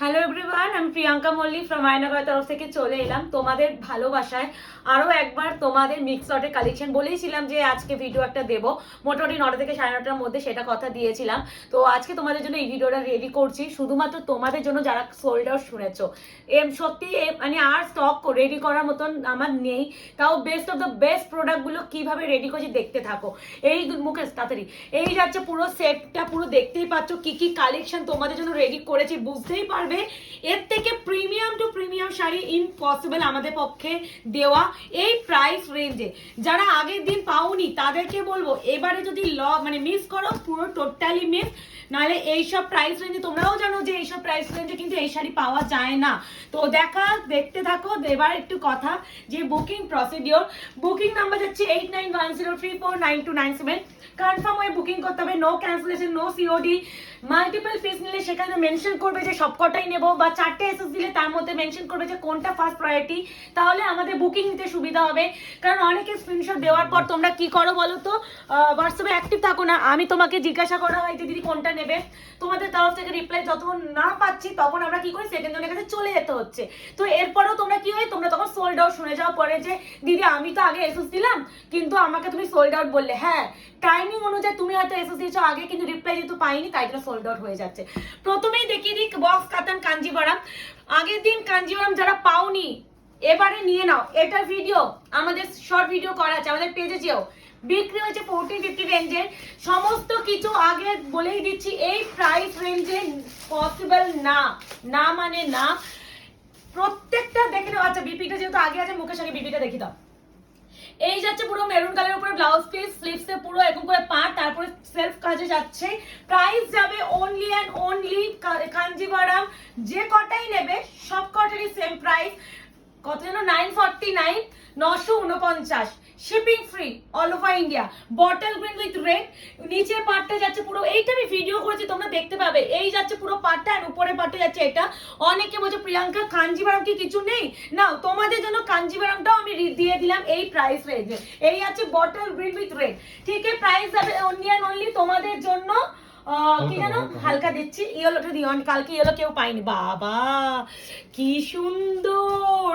Hello everyone আমি Priyanka Mallick from আয়নাগর তরফ থেকে চলে এলাম। তোমাদের ভালোবাসায় আরও একবার তোমাদের মিক্স লটের কালেকশন বলেইছিলাম যে আজকে ভিডিও একটা দেবো। মোটামুটি নটা থেকে সাড়ে নটার মধ্যে সেটা কথা দিয়েছিলাম। তো আজকে তোমাদের জন্য এই ভিডিওটা রেডি করছি। শুধুমাত্র তোমাদের জন্য যারা সোল্ড আউট শুনেছো, এম সত্যি মানে আর স্টক রেডি করার মতন আমার নেই। তাও বেস্ট অফ দ্য বেস্ট প্রোডাক্টগুলো কীভাবে রেডি করছি দেখতে থাকো। এই মুকেশ তাড়াতাড়ি। এই যাচ্ছে পুরো সেটটা পুরো দেখতেই পাচ্ছ কি কি কালেকশন তোমাদের জন্য রেডি করেছি। বুঝতেই পারবে এর থেকে premium to premium sari impossible আমাদের পক্ষে দেওয়া এই প্রাইস রেঞ্জে যারা আগের দিন পাওনি, তাদেরকে বলব, এবারে যদি ল মানে মিস করো, পুরো টোটালি মিস নাহলে এইসব প্রাইস রেঞ্জে তোমরাও জানো যে এইসব প্রাইস রেঞ্জে কিন্তু এই শাড়ি পাওয়া যায় না। তো দেখা, দেখতে থাকো এবার একটু কথা যে বুকিং প্রসিডিওর বুকিং নাম্বার যাচ্ছে eight nine one zero three four nine two nine seven confirm হয়ে বুকিং করতে হবে no cancellation no COD multiple fees নিলে সেখানে মেনশন করবে যে সবকটাই নেব বা চারটে এসএস দিলে তার মধ্যে মেনশন করবে যে কোনটা ফার্স্ট প্রায়োরিটি তাহলে আমাদের বুকিং নিতে সুবিধা হবে। কারণ অনেকে স্ক্রিনশট দেওয়ার পর তোমরা কি করো বলো তো? হোয়াটসঅ্যাপে অ্যাক্টিভ থাকো না। আমি তোমাকে জিজ্ঞাসা করা হয় যে দিদি কোনটা নেবে? তোমাদের তরফ থেকে রিপ্লাই যতক্ষণ না পাচ্ছি, তখন আমরা কি করি? সেকেন্ড জনের কাছে চলে যেতে হচ্ছে। তো এরপরেও তোমরা কি হয়? তোমরা তখন সোল্ড আউট শুনে যাওয়ার পরে যে, দিদি, আমি তো আগে এসএস দিলাম, কিন্তু আমাকে তুমি সোল্ড আউট বললে। হ্যাঁ টাইমিং অনুযায়ী তুমি হয়তো এসএস দিয়েছ আগে, কিন্তু রিপ্লাই যেহেতু পাইনি, তাই জন্য সোল্ড আউট হয়ে যাচ্ছে। প্রথমেই দেখিয়ে দিই বক্স কাতান কাঞ্জিবরম। আগের দিন কাঞ্জিবরম যারা পাওনি, এবারে নিয়ে নাও। এটা ভিডিও আমাদের শর্ট ভিডিও করা আছে, আমাদের পেজে যেও। বিক্রি হয়েছে ফোরটি ফিফটি রেঞ্জের সমস্ত কিছু আগে বলেই দিচ্ছি, এই প্রাইস রেঞ্জে পসিবল না। না মানে না। প্রত্যেকটা দেখে নাও। আচ্ছা বিপিটা যেহেতু আগে আছে মুখের সঙ্গে বিপিটা দেখি দাও। এই যাচ্ছে পুরো মেরুন কালারের উপরে ব্লাউজ পিস স্লিভসে পুরো এরকম করে পাট তারপরে সেলফ কাজে যাচ্ছে। প্রাইস যাবে অনলি অ্যান্ড অনলি কাঞ্জিভারাম যে কটাই নেবে, সব কটারই সেম প্রাইস কত যেন? নাইন ফর্টি নাইন নশো উনপঞ্চাশ। Shipping free all over India bottle green with red নিচের পার্টটা যাচ্ছে পুরো এইটা আমি ভিডিও করেছি তোমরা দেখতে পাবে। এই যাচ্ছে পুরো পার্টটা আর উপরের পার্টটা যাচ্ছে এটা। অনেকে বলছে প্রিয়াঙ্কা কাঞ্জিভারাম কি কিছু নেই? না তোমাদের জন্য কাঞ্জিভারামটাও আমি দিয়ে দিলাম এই প্রাইস রেঞ্জে এই আছে বটল গ্রিন উইথ রেড ঠিক আছে প্রাইস যাবে অনলি অ্যান্ড অনলি তোমাদের জন্য কি জানো হালকা। দিচ্ছি। ইয়েলোটা দিও কালকে ইয়েলো কেউ পাইনি বাবা কি সুন্দর!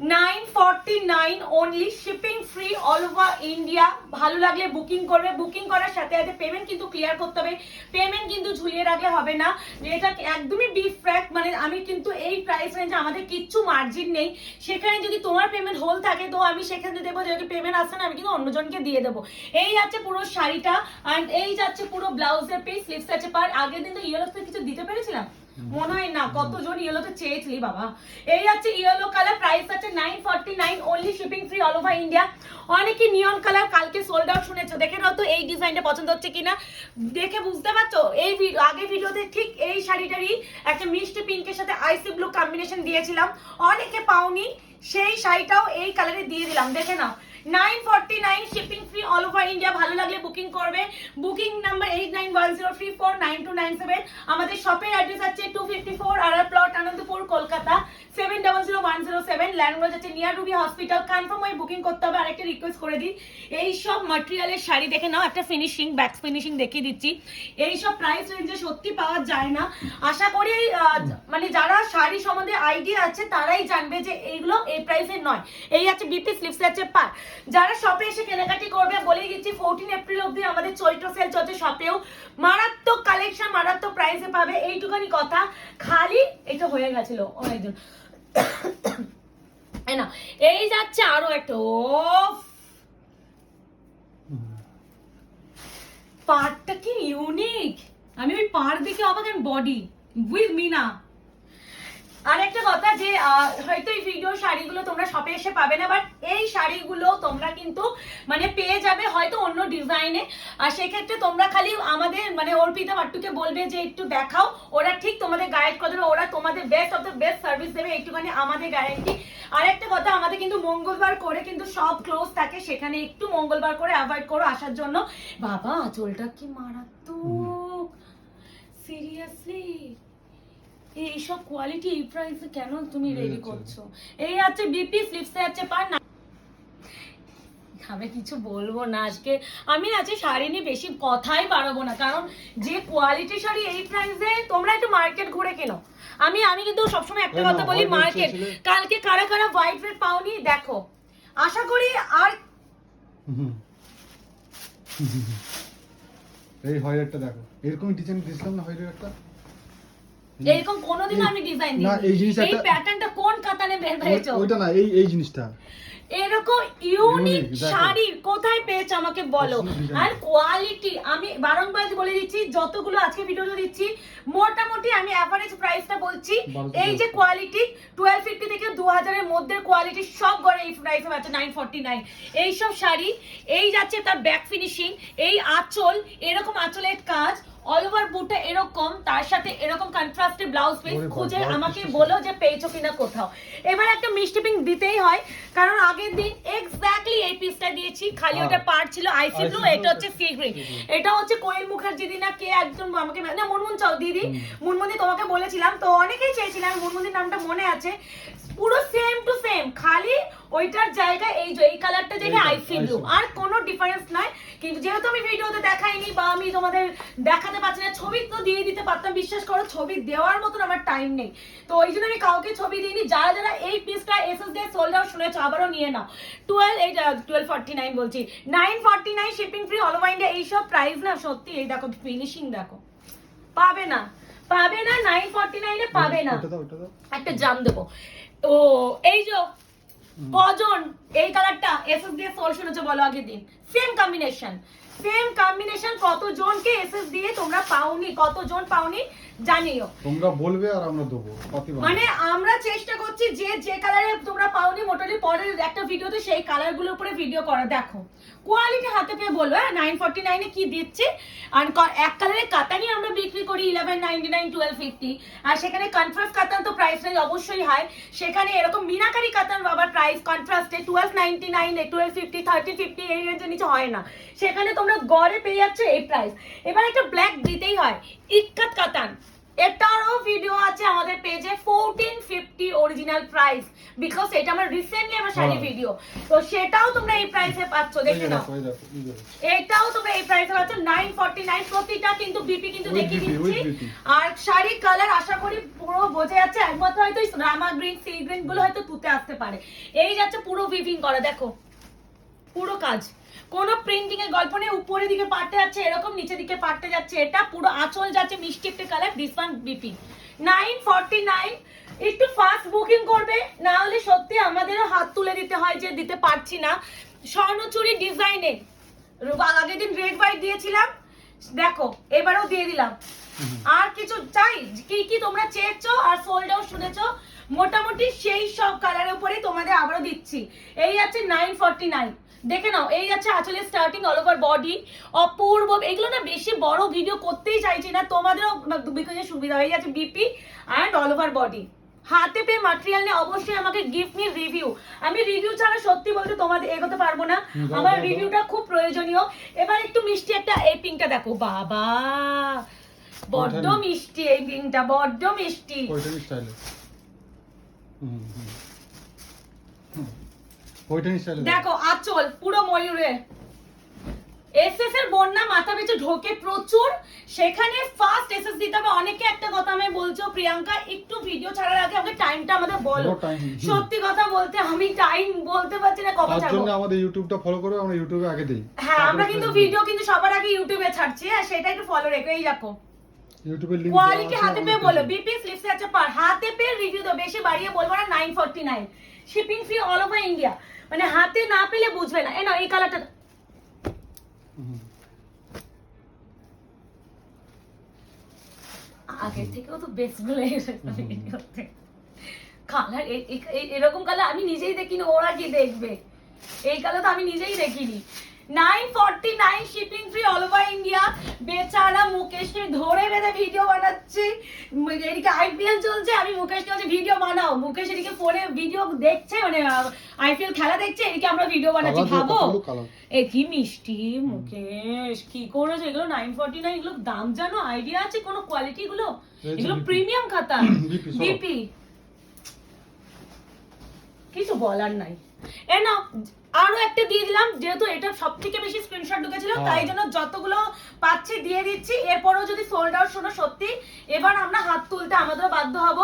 Nine forty nine only shipping free all over India ভালো লাগলে বুকিং করবে বুকিং করার সাথে সাথে পেমেন্ট কিন্তু ক্লিয়ার করতে হবে। পেমেন্ট কিন্তু ঝুলিয়ে রাখলে হবে না। এটা একদমই বিফ ফ্র্যাক মানে আমি কিন্তু এই প্রাইস রেঞ্জে আমাদের কিচ্ছু মার্জিন নেই। সেখানে যদি তোমার পেমেন্ট হোল থাকে, তো আমি সেখানে দেবো। যদি পেমেন্ট আসছে না, আমি কিন্তু অন্যজনকে দিয়ে দেবো। এই যাচ্ছে পুরো শাড়িটা অ্যান্ড এই যাচ্ছে পুরো ব্লাউজের পিস স্লিভস আছে। পার আগের দিন তো ইয়েলো কিছু দিতে পেরেছিলাম? মনে হয় না, কতজন ইয়েলোতে চেয়েছিলি বাবা? এই আছে ইয়েলো কালার প্রাইস আছে nine forty nine only shipping free all over India অনেকে নিয়ন কালার কালকে সোল্ড আউট শুনেছো, দেখে নাও তো এই ডিজাইনটা পছন্দ হচ্ছে কিনা। দেখে বুঝতে পারছ? এই আগের ভিডিওতে ঠিক এই শাড়িটারই একটা মিষ্টি পিঙ্কের সাথে আইসি ব্লু কম্বিনেশন দিয়েছিলাম। অনেকে পাওনি, সেই শাড়িটাও এই কালারে দিয়ে দিলাম, দেখে নাও। Nine forty nine shipping free all over India ভালো লাগলে বুকিং করবে। Booking number eight nine one zero three four nine two nine seven আমাদের শপের অ্যাড্রেস আছে টু ফিফটি ফোর আর plot Anandapur, Kolkata. Seven double zero one zero seven landmark আছে near Ruby hospital confirm হয়ে booking করতে হবে। আরেকটা request করে দিই। এই সব মাটেরিয়ালের শাড়ি দেখে নাও, একটা ফিনিশিং ব্যাক ফিনিশিং দেখিয়ে দিচ্ছি। এই সব প্রাইস রেঞ্জে সত্যি পাওয়া যায় না। আশা করি মানে যারা শাড়ি সম্বন্ধে আইডিয়া আছে, তারাই জানবে যে এইগুলো এই প্রাইসের নয়। এই আছে বিপি স্লিপস আছে পার। যারা শপে এসে কেনাকাটি করবে বলেই দিচ্ছি ফোরটিন এপ্রিল অব্দি আমাদের চৈত্র সেল চলছে শপেও মারাত্মক কালেকশন মারাত্মক প্রাইসে পাবে। এইটুখানি কথা। খালি এটা হয়ে গেছিল। অনেকজন না এই যাচ্ছে আরও একটা। ও পার্টটা কি ইউনিক আমি ওই পাড় দেখে অবাক বডি উইথ মিনা আর একটা কথা যে হয়তো এই ভিডিও শাড়িগুলো তোমরা শপে এসে পাবে না বাট এই শাড়িগুলো তোমরা কিন্তু মানে পেয়ে যাবে হয়তো অন্য ডিজাইনে আর সেক্ষেত্রে তোমরা খালি আমাদের মানে অর্পিতা মাট্টুকে বলবে যে একটু দেখাও। ওরা ঠিক তোমাদের গাইড করে দেবে ওরা তোমাদের best of the best service দেবে একটুখানি আমাদের গ্যারেন্টি আর একটা কথা আমাদের কিন্তু মঙ্গলবার করে কিন্তু সব ক্লোজ থাকে সেখানে একটু মঙ্গলবার করে অ্যাভয়েড করো আসার জন্য। বাবা আঁচলটা কি মারাত্মক। সিরিয়াসলি এইসব কোয়ালিটি এই প্রাইসে কেন তুমি রেডি করছ? এই আছে বিপি স্লিপসে আছে পার না আমি কিছু বলব না আজকে। আমি আজকে শাড়ি নিয়ে বেশি কথাই বাড়াবো না কারণ যে কোয়ালিটি শাড়ি এই প্রাইসে তোমরা একটু মার্কেট ঘুরে কেনো। আমি আমি কিন্তু সবসময় একটা কথা বলি মার্কেট কালকে কারা কারা হোয়াইট রেড পাওনি দেখো। আশা করি আর। এই হয় একটা দেখো। এরকমই ডিজাইন দিয়েছিলাম না হয় একটা এরকম কোনোদিন আমি ডিজাইন না, এই জিনিস এই প্যাটার্নটা কোন কাতানে বের হয়েছে? ওইটা না এই এই জিনিসটা। এরকম ইউনিক শাড়ি কোথায় পেয়েছে আমাকে বলো? আর কোয়ালিটি আমি বারংবার বলে দিচ্ছি যতগুলো আজকে ভিডিওতে দিচ্ছি মোটামুটি আমি অ্যাভারেজ প্রাইসটা বলছি। এই যে কোয়ালিটি টুয়েলভ ফিফটি থেকে দু হাজারের মধ্যে কোয়ালিটি সব গড়ে এই প্রাইসে পাচ্ছে নাইন ফর্টি নাইন এইসব শাড়ি এই যাচ্ছে তার ব্যাক ফিনিশিং এই আঁচল এরকম আঁচলের কাজ। অল ওভার বুটটা এরকম তার সাথে এরকম কন্ট্রাস্টের ব্লাউজ পিস খুঁজে আমাকে বলো যে পেয়েছ কিনা কোথাও। এবার একটা মিষ্টি পিঙ্ক দিতেই হয় কারণ আগের দিন এক্স্যাক্টলি এই পিসটা দিয়েছি খালি। ওটা পার্ট ছিল আইসি ব্লু এটা হচ্ছে সি গ্রিন এটা হচ্ছে কোয়েল মুখার্জি না কে একদম আমাকে না মুনমুন চাও দিদি। মুনমুনি তোমাকে বলেছিলাম তো অনেকেই চেয়েছিলাম মুনমুনির নামটা মনে আছে। পুরো সেম টু সেম খালি ওইটার জায়গায় এই যে এই কালারটা জায়গায় এইটা, আইসি ব্লু আর কোনো ডিফারেন্স নাই। কিন্তু যেহেতু আমি ভিডিওতে দেখাইনি বা আমি তোমাদের দেখাতে পারছি না ছবি তো দিয়ে দিতে পারতাম বিশ্বাস করো ছবি দেওয়ার মতন আমার টাইম নেই। তো ওই জন্য আমি কাউকে ছবি দিইনি। যারা যারা এই পিসটা এসএস ডে সোল্ড আউট শুনেছো আবারও নিয়ে নাও। টুয়েলভ এই টুয়েলভ ফর্টি নাইন বলছি। Nine forty nine shipping free all over India এইসব প্রাইস না সত্যি এই দেখো ফিনিশিং দেখো। পাবে না। পাবে না নাইন ফর্টি নাইনে পাবে না। একটা জাম দেবো। ও এই যে কজন? এই কালারটা এসএস দিয়ে সোল শুনেছো বলো আগের দিন। সেম কম্বিনেশন সেম কম্বিনেশন কতজনকে এসএস দিয়ে তোমরা পাওনি কতজন পাওনি জানিও। তোমরা বলবে আর আমরা দেবো। মানে আমরা চেষ্টা করছি যে যে কালারে তোমরা পাওনি মোটামুটি পরের একটা ভিডিওতে সেই কালারগুলোর উপরে ভিডিও করা। দেখো কোয়ালিটি হাতে পেয়ে বলব হ্যাঁ? নাইন ফর্টি নাইনে কি দিচ্ছে? আর এক কালারের কাতানই আমরা করি eleven ninety nine twelve fifty আর সেখানে কনফ্রাস্ট কাতান তো প্রাইস রেঞ্জ অবশ্যই হয় সেখানে এরকম মিনাকারি কাতান বাবার price কনফ্রাস্টে twelve ninety nine twelve fifty thirty fifty এই রেঞ্জের নিচে হয় না। সেখানে তোমরা গড়ে পেয়ে যাচ্ছ এই প্রাইস এবার একটা ব্ল্যাক দিতেই হয় ইক্কাত কাতান এটারও ভিডিও আছে আমাদের পেজে fourteen fifty original price because এটা আমার রিসেন্টলি আমার শাড়ি হ্যাঁ। ভিডিও তো সেটাও তোমরা এই প্রাইসে পাচ্ছ দেখে নাও। এটাও তোমরা এই প্রাইসে পাচ্ছ নাইন ফর্টি নাইন প্রতিটা কিন্তু বিপি কিন্তু দেখিয়ে দিচ্ছি। আর শাড়ি কালার আশা করি পুরো বোঝা যাচ্ছে একমাত্র হয়তো রামা গ্রিন সি গ্রিনগুলো হয়তো তুতে আসতে পারে। এই যাচ্ছে পুরো উইভিং করা দেখো। পুরো কাজ। কোনো প্রিন্টিং এর গল্প নেই উপরের দিকে পাটে যাচ্ছে এরকম নিচের দিকে পাটে যাচ্ছে এটা পুরো আঁচল যাচ্ছে মিষ্টি একটা colour this one BP nine forty nine একটু ফাস্ট বুকিং করবে না হলে সত্যি আমাদেরও হাত তুলে দিতে হয় যে দিতে পারছি না। স্বর্ণচুরি ডিজাইনে আগের দিন রেড হোয়াইট দিয়েছিলাম দেখো এবারেও দিয়ে দিলাম। আর কিছু চাই কি কি তোমরা চেয়েছো আর সোল্ড আউট শুনেছো মোটামুটি সেই সব কালারের উপরেই তোমাদের আবারও দিচ্ছি। এই আছে নাইন ফর্টি নাইন দেখে নাও এই যাচ্ছে আসলে স্টার্টিং অল ওভার বডি অপূর্ব এগুলো না বেশি বড় ভিডিও করতেই চাইছি না তোমাদেরও বিকজে সুবিধা হয়ে যাচ্ছে BP and all over body হাতে পেয়ে মাটেরিয়াল নিয়ে অবশ্যই আমাকে গিফট নিয়ে রিভিউ আমি রিভিউ ছাড়া সত্যি বলতে তোমাদের এগোতে পারব না। আমার। রিভিউটা খুব প্রয়োজনীয়। এবার একটু মিষ্টি একটা এই পিঙ্কটা দেখো বাবা! বড্ড মিষ্টি এই পিঙ্কটা বড্ড মিষ্টি। হুম হুম। দেখো আচল পুরো ময়ূরের এসএস এর বন্যা মাথা পিছু ঢোকে প্রচুর। সেখানে ফার্স্ট এসএস দিতে হবে। অনেকে একটা কথা আমি বলছো প্রিয়াঙ্কা একটু ভিডিও ছাড়ার আগে আমাকে টাইমটা আমাদের বলো। সত্যি কথা বলতে আমি টাইম বলতে পারছি না তার ছাড়বো। জন্য আমাদের ইউটিউবটা ফলো করে আমরা ইউটিউবে আগে দিই। হ্যাঁ আমরা কিন্তু ভিডিও কিন্তু সবার আগে ইউটিউবে ছাড়ছি হ্যাঁ সেটা একটু ফলো রেখো এই রাখো ইউটিউবের লিংক কোয়ালিটি হাতে পেয়ে বলো বিপি স্লিপসে আছে পার। হাতে পেয়ে রিভিউ দাও বেশি বাড়িয়ে বলব না nine forty nine shipping free all over India মানে হাতে না পেলে বুঝবে না। এ না এই কালারটা আগে থেকেও তো বেস্টগুলো কালার এরকম কালার আমি নিজেই দেখিনি ওরা কি দেখবে? এই কালার তো আমি নিজেই দেখিনি। Nine forty nine shipping free all over India বেচারা মুকেশকে ধরে বেঁধে ভিডিও বানাচ্ছি। এদিকে আইপিএল চলছে আমি মুকেশকে বলছি ভিডিও বানাও। মুকেশ এদিকে ফোনে ভিডিও দেখছে মানে আইপিএল খেলা দেখছে এদিকে আমরা ভিডিও বানাচ্ছি। ভাবো? এ কি মিষ্টি মুকেশ কি করেছে? এগুলো নাইন ফর্টি নাইন এগুলো দাম জানো? আইডিয়া আছে কোনো কোয়ালিটি গুলো এগুলো প্রিমিয়াম খাতা। বিপি কিছু বলার নাই। এ না আরও একটা দিয়ে দিলাম যেহেতু এটা সব থেকে বেশি স্ক্রিনশট ঢুকেছিল হ্যাঁ। তাই জন্য যতগুলো পাচ্ছি দিয়ে দিচ্ছি। এরপরও যদি সোল্ড আউট শোনো সত্যি এবার আমরা হাত তুলতে আমাদেরও বাধ্য হব।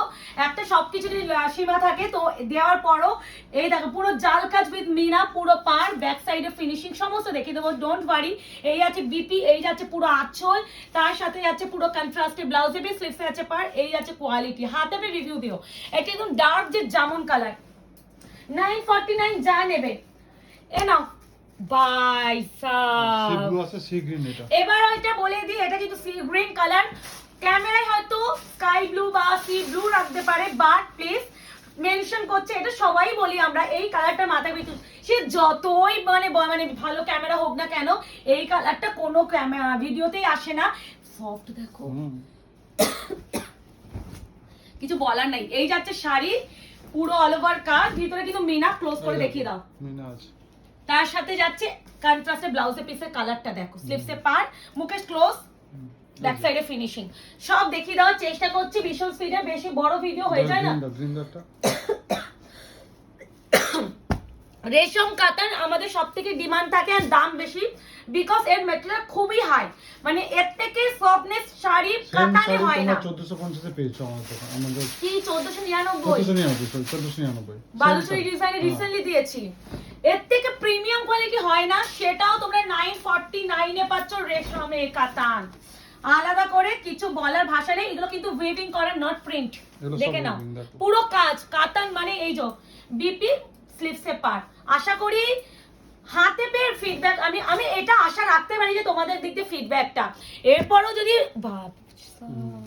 একটা সবকিছু সীমা থাকে তো দেওয়ার পরও এই দেখো পুরো জাল কাজ উইথ মিনা পুরো পার ব্যাক সাইডে ফিনিশিং সমস্ত দেখিয়ে দেবো ডোন্ট ওয়ারি এই আছে বিপি এই যাচ্ছে পুরো আঁচল তার সাথে যাচ্ছে পুরো কন্ট্রাস্টে ব্লাউজে বি স্লিপসে আছে পার এই আছে কোয়ালিটি হাতে রিভিউ দিও। এটা একদম ডার্ক যে jamun colour nine forty nine যা নেবে। এ নাও। বাই এবার ওইটা বলে দিই এটা কিন্তু সি গ্রিন কালার ক্যামেরায় হয়তো স্কাই ব্লু বা সি ব্লু রাখতে পারে বাট প্লিজ মেনশন করছে এটা সবাই বলি আমরা এই কালারটা মাথায় ভিতর সে যতই মানে মানে ভালো ক্যামেরা হোক না কেন এই কালারটা কোনো ক্যামেরা ভিডিওতেই আসে না। সফট দেখো। কিছু বলার নাই। এই যাচ্ছে শাড়ি পুরো অল ওভার কাজ ভিতরে কিন্তু মিনা ক্লোজ করে দেখিয়ে দাও। মিনা আছে। তার সাথে যাচ্ছে কন্ট্রাস্টে ব্লাউজের পিসের কালারটা দেখো। স্লিপসে পার মুখেশ ক্লোজ। ব্যাক সাইডে ফিনিশিং সব দেখিয়ে দেওয়ার চেষ্টা করছি ভীষণ স্পিডে বেশি বড় ভিডিও হয়ে যায় না। রেশম কাতান আমাদের সব থেকে ডিমান্ড থাকে আর দাম বেশি বিকজ এর মেটেরিয়াল খুবই হাই মানে এর থেকে সফটনেস শাড়ি কাতানে হয় না। তোমরা চোদ্দশো পঞ্চাশে পেয়েছ আমাদের কি চোদ্দশো নিরানব্বই? চোদ্দশো নিরানব্বই সরি চোদ্দশো নিরানব্বই। বালুচুরি ডিজাইনে হ্যাঁ। রিসেন্টলি দিয়েছি। এর থেকে প্রিমিয়াম কোয়ালিটি হয় না সেটাও তোমরা নাইন ফর্টি নাইনে পাচ্ছ রেশমে কাতান আলাদা করে কিছু বলার ভাষা নেই এগুলো কিন্তু ওয়েটিং করার নট প্রিন্ট দেখে নাও পুরো কাজ কাতান মানে এই যে বিপি স্লিপসে পার আশা করি হাতে পেয়ে ফিডব্যাক আমি আমি এটা আশা রাখতে পারি যে তোমাদের দিক দিয়ে ফিডব্যাকটা এরপরও যদি হুম।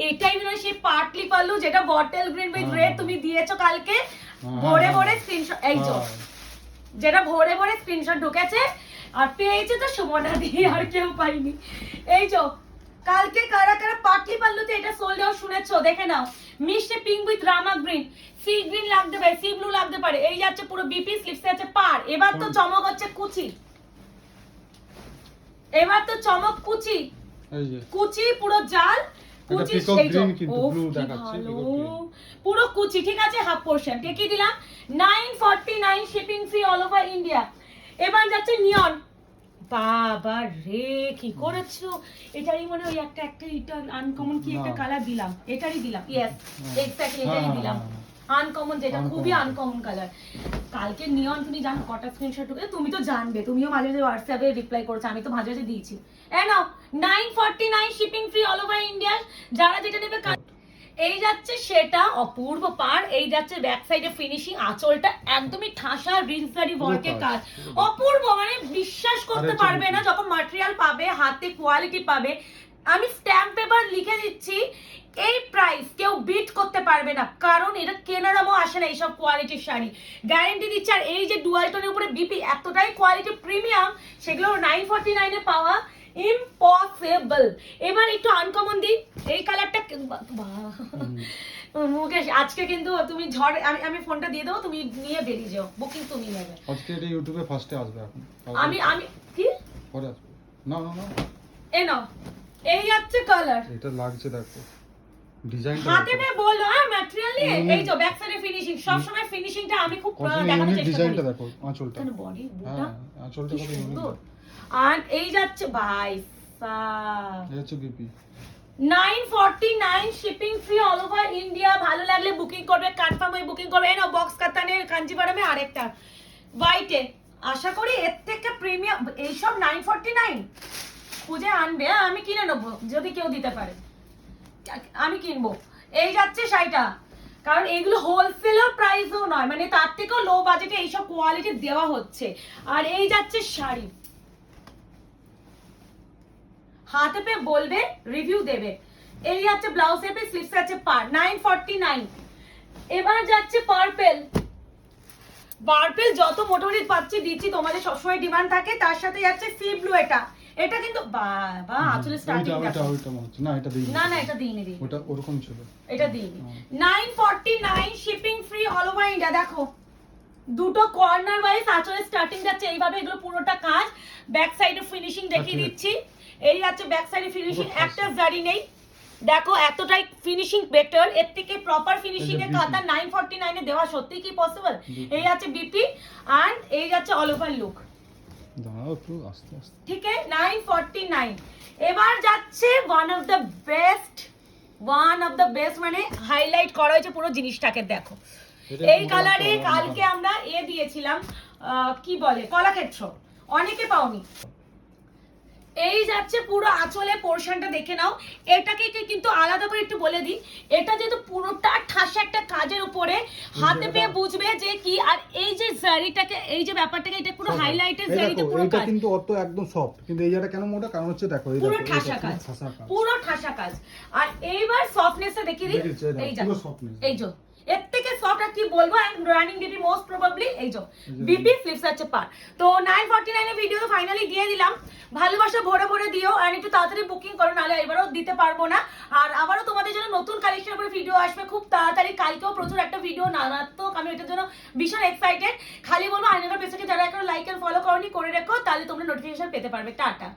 এটাই মনে হয় সেই পার্টলি পাল্লু যেটা বটল গ্রিন উইথ রেড। তুমি দিয়েছ কালকে ভরে ভরে। স্ক্রিনশট এই যে। যেটা ভরে ভরে স্ক্রিনশট ঢুকেছে আর পেয়েছে তো সুমনা দিয়ে আর কেউ পাইনি এই যে কালকে কারা কারা পাটলি পাল্লুতে এটা সোল্ড আউট শুনেছো? দেখে নাও। মিষ্টি pink with Rama green sea green লাগতে পারে সি ব্লু লাগতে পারে। এই যাচ্ছে পুরো বিপি স্লিপসে আছে পার এবার তো চমক হচ্ছে কুচি। এবার তো চমক কুচি। এই যে। কুচি পুরো জাল। কুচি সেই যে- পুরো কুচি ঠিক আছে? হাফ পোর্শন কে কি দিলাম? Nine forty nine shipping free all over India এবার যাচ্ছে নিয়ন বাবা রে কি করেছ? এটারই মনে হয় ওই একটা একটা এটা আনকমন কি একটা কালার দিলাম। এটারই দিলাম। ইয়েস হ্যাঁ। এক্স্যাক্টলি হ্যাঁ, এটারই হ্যাঁ, দিলাম। হ্যাঁ, আনকমন যেটা খুবই আনকমন কালার কালকে নিয়ন তুমি জানো কটা স্ক্রিনশট ঢুকে তুমি তো জানবে। তুমিও মাঝে মাঝে হোয়াটসঅ্যাপে রিপ্লাই করেছ আমি তো মাঝে মাঝে দিয়েছি। এ নাও nine forty nine shipping free all over India যারা যেটা নেবে এই যাচ্ছে সেটা অপূর্ব পার এই যাচ্ছে ব্যাক সাইডে ফিনিশিং আঁচলটা একদমই ঠাসা রিলসারি পুরো ওয়ার্কের কাজ, কাজ। পুরো কাজ। অপূর্ব মানে বিশ্বাস করতে পারবে না যখন ম্যাটেরিয়াল পাবে হাতে কোয়ালিটি পাবে। আমি স্ট্যাম্প পেপার লিখে দিচ্ছি এই প্রাইস কেউ বিট করতে পারবে না কারণ এটা কেনা দামও আসে না এইসব কোয়ালিটির শাড়ি। গ্যারেন্টি দিচ্ছে আর এই যে ডুয়াল টোনের উপরে বিপি এতটাই কোয়ালিটি প্রিমিয়াম সেগুলো নাইন ফর্টি নাইনে পাওয়া। ইম্পসিবল এবার একটু আনকমন দিই। এই কালারটা। মুকেশ আজকে কিন্তু তুমি ঝড় আমি আমি ফোনটা দিয়ে দেবো তুমি নিয়ে বেরিয়ে যাও। বুকিং তুমি নেবে। আজকে এটা ইউটিউবে ফার্স্টে আসবে এখন। আমি আমি কি? পরে আসবে। না না না। এ নাও। এই হচ্ছে কালার এটা লাগছে দেখো। ডিজাইনটা হাতে নিয়ে বলল হ্যাঁ ম্যাটেরিয়াল এই যে ব্যাক সাইডে ফিনিশিং সব সময় ফিনিশিংটা আমি খুব দেখানোর চেষ্টা ডিজাইনটা করি দেখো আঁচলটা। বডি বুটা। হ্যাঁ আঁচলটা কত সুন্দর। আর এই যাচ্ছে ভাই nine forty nine shipping free all over India ভালো লাগলে বুকিং করবে কনফার্ম হয়ে বুকিং করবে। না বক্স কাতানের কাঞ্জিপাড়ামে আরেকটা। হোয়াইটে আশা করি এর থেকে প্রিমিয়াম এইসব নাইন ফর্টি নাইন খুঁজে আনবে। হ্যাঁ, আমি কিনে নেব যদি কেউ দিতে পারে। আমি কিনবো। এই যাচ্ছে শাড়িটা কারণ এগুলো হোলসেলার প্রাইসও নয় মানে তার থেকেও লো বাজেটে এইসব কোয়ালিটি দেওয়া হচ্ছে। আর এই যাচ্ছে শাড়ি। হাতে পেয়ে বলবে রিভিউ দেবে। এই যাচ্ছে ব্লাউজ এপে স্লিপস আছে পার নাইন ফর্টি নাইন এবার যাচ্ছে পার্পেল পার্পেল যত মোটামুটি পাচ্ছি দিচ্ছি তোমাদের সবসময় ডিমান্ড থাকে তার সাথে যাচ্ছে সি ব্লু এটা। এটা কিন্তু বাবা আসলে স্টার্টিং না এটা দিই না না এটা দিইনি দিই ওটা ওরকম ছিল। এটা দিইনি। হুম। Nine forty nine shipping free all over India দেখো। দুটো কর্নার ওয়াইজ আঁচলের স্টার্টিং যাচ্ছে এইভাবে এগুলো পুরোটা কাজ। ব্যাক সাইডে ফিনিশিং দেখিয়ে আচ্ছা। দিচ্ছি। এই যাচ্ছে ব্যাক সাইডে ফিনিশিং একটা জারি নেই। দেখো এতটাই ফিনিশিং বেটার এর থেকে প্রপার ফিনিশিং এর কাতা নাইন ফর্টি নাইনে দেওয়া সত্যি কি পসিবল এই আছে বিপি অ্যান্ড এই যাচ্ছে অল ওভার লুক দাঁড়াও একটু আস্তে আস্তে। ঠিক আছে নাইন ফর্টি নাইন এবার যাচ্ছে one of the best one of the best মানে হাইলাইট করা হয়েছে পুরো জিনিসটাকে দেখো। এই কালারে কালকে আমরা এ দিয়েছিলাম কি বলে? কলাক্ষেত্র। অনেকে পাওনি। এই যাচ্ছে পুরো আঁচলে পোর্শনটা দেখে নাও। এটাকে কি কিন্তু আলাদা করে একটু বলে দিই। এটা যেহেতু পুরোটা ঠাসা একটা কাজের উপরে হাতে পেয়ে বুঝবে যে কি আর এই যে জারিটাকে এই যে ব্যাপারটাকে এটা পুরো এই জারিতে পুরো কাজ। কিন্তু অত একদম সফট কিন্তু এই জায়গাটা কেন মোটা? কারণ হচ্ছে দেখো এই পুরো ঠাসা কাজ। পুরো ঠাসা কাজ। আর এইবার সফটনেসটা দেখিয়ে দিই। এই যা। এই যে। এর থেকে সফট আর কি বলব and running BP most probably এই যে বিপি ফ্লিপস আছে পার তো নাইন ফর্টি নাইনের ভিডিও ফাইনালি দিয়ে দিলাম। ভালোবাসা ভরে ভরে দিও আর একটু তাড়াতাড়ি বুকিং করো নাহলে এবারও দিতে পারব না। আর আবারও তোমাদের জন্য নতুন কালেকশন করে ভিডিও আসবে। খুব তাড়াতাড়ি কালকেও প্রচুর একটা ভিডিও নানাত্মক। আমি এটার জন্য ভীষণ এক্সাইটেড খালি বলব আইনার পেছনে যারা এখন লাইক এন্ড ফলো করনি করে রেখো। তাহলে তোমরা নোটিফিকেশন পেতে পারবে। টাটা।